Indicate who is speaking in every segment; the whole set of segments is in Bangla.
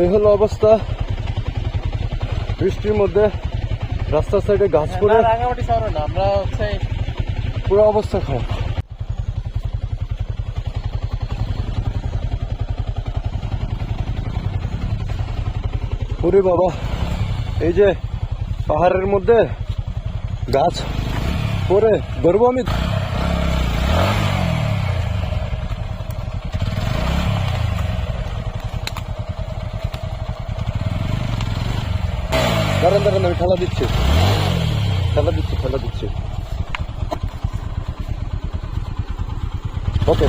Speaker 1: এই হলো অবস্থা। বৃষ্টির মধ্যে রাস্তার সাইডে গাছ পড়ে।
Speaker 2: শহরে না আমরা হচ্ছে
Speaker 1: পুরো অবস্থা খারাপ। ওরে বাবা এই যে পাহাড়ের মধ্যে গাছ পরে ধরবো আমি? দাঁড়ান দাঁড়ান, আমি খেলা দিচ্ছি। খেলা দিচ্ছি খেলা দিচ্ছি। ওকে,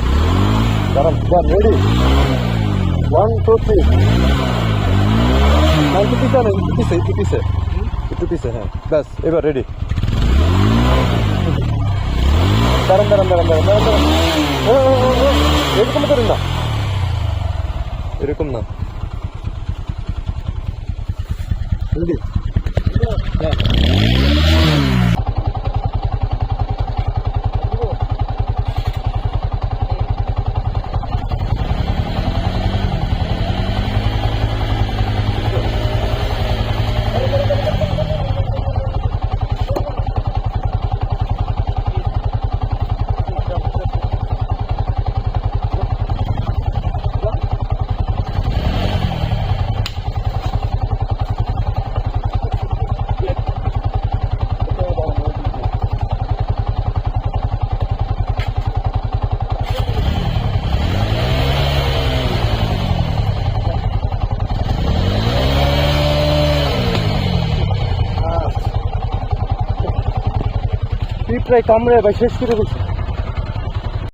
Speaker 1: দাঁড়ান one ready one two three না, একটু পিছে না একটু পিছে, একটু হ্যাঁ ব্যাস, এবার রেডি দাঁড়ান দাঁড়ান দাঁড়ান দাঁড়ান দাঁড়ান দাঁড়ান। এরকম করেন না। এরকম না। রেডি হ্যাঁ Deep right, come here, by 6 kilometers.